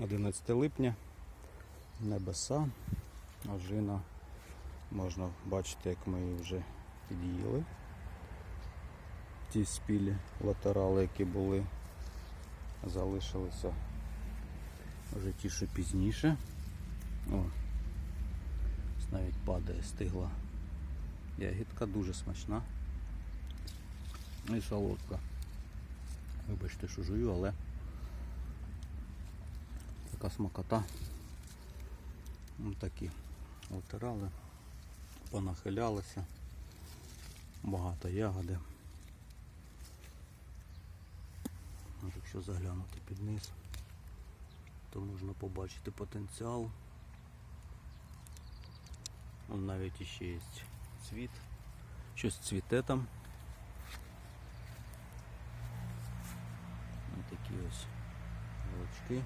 11 липня, небеса, ожина. Можна бачити, як ми її вже під'їли. Ті спілі латерали, які були, залишилися вже ті, що пізніше. О, навіть падає, стигла ягідка, дуже смачна. І солодка. Вибачте, що жую, але така смакота. Ось такі латерали, понахилялися, багато ягоди. От Якщо заглянути під низ, то можна побачити потенціал. Вон навіть іще є цвіт. Щось цвіте там. Ось такі ось голочки.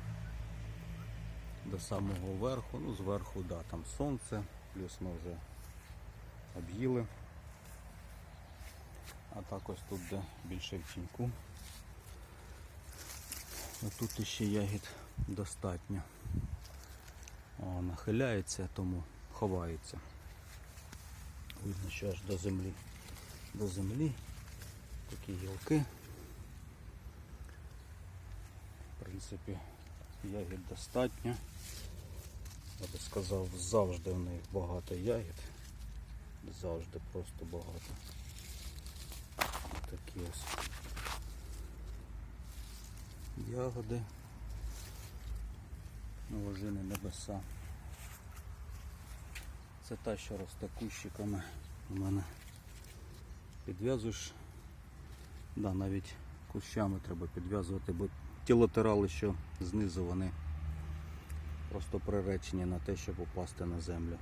До самого верху, ну зверху, да, там сонце, плюс ми вже об'їли. А так ось тут де більше в тіньку. Тут ще ягід достатньо. О, нахиляється, тому ховається. Видно, що аж до землі. До землі. Такі гілки. В принципі, ягід достатньо. Я би сказав, завжди в них багато ягід. Завжди просто багато. Такі ось ягоди. Ложини небеса. Це та, що росте кущиками у мене. Підв'язуєш. Да, навіть кущами треба підв'язувати, бо ті латерали, що знизу, вони просто приречені на те, щоб упасти на землю.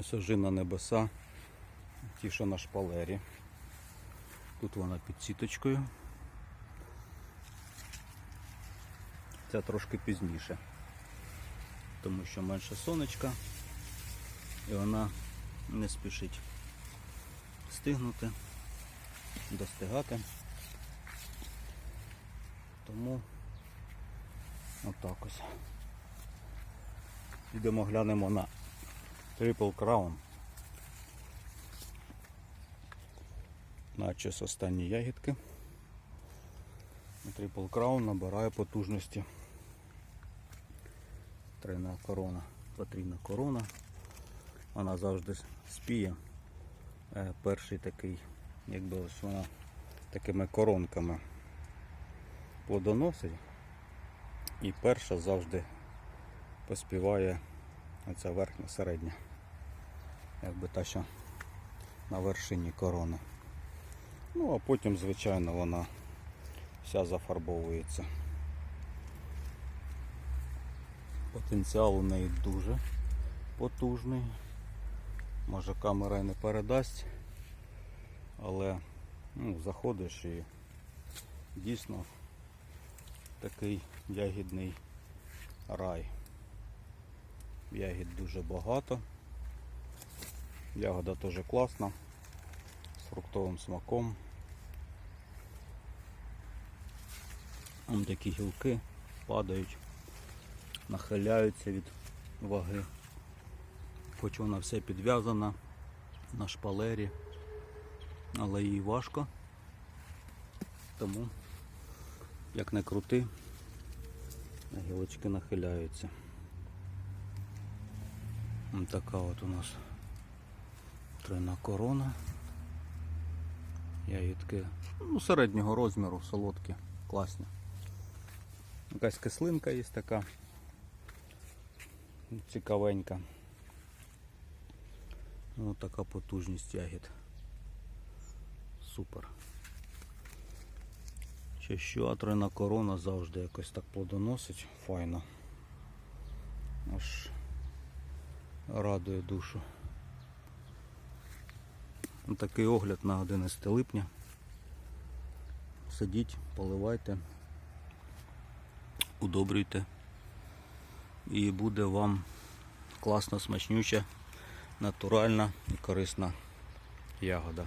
Ось ожина небеса, ті, що на шпалері. Тут вона під сіточкою. Це трошки пізніше, тому що менше сонечка і вона не спішить стигнути, достигати. Тому отак ось. Підемо глянемо на Triple Crown. Наче останні ягідки. Triple Crown набирає потужності. Тройна корона, потрійна корона. Вона завжди спіє. Е, Перший такий, якби ось вона такими коронками плодоносить. І перша завжди поспіває оця верхня середня. Якби та, що на вершині корони. Ну, а потім, звичайно, вона вся зафарбовується. Потенціал у неї дуже потужний. Може камера і не передасть, але ну, заходиш і дійсно такий ягідний рай. Ягід дуже багато. Ягода теж класна, з фруктовим смаком. Вон такі гілки падають, нахиляються від ваги. Хоч вона все підв'язана на шпалері, але їй важко. Тому, як не крути, гілочки нахиляються. Ось така от у нас тройна корона. Ягідки ну, середнього розміру, солодкі, класні. Якась кислинка є така цікавенька. Ось така потужність ягід. Супер. Ще що, а тройна корона завжди якось так плодоносить, файно. Аж радує душу. Такий огляд на 11 липня. Сидіть, поливайте, удобрюйте. І буде вам класно смачнюча, натуральна і корисна ягода.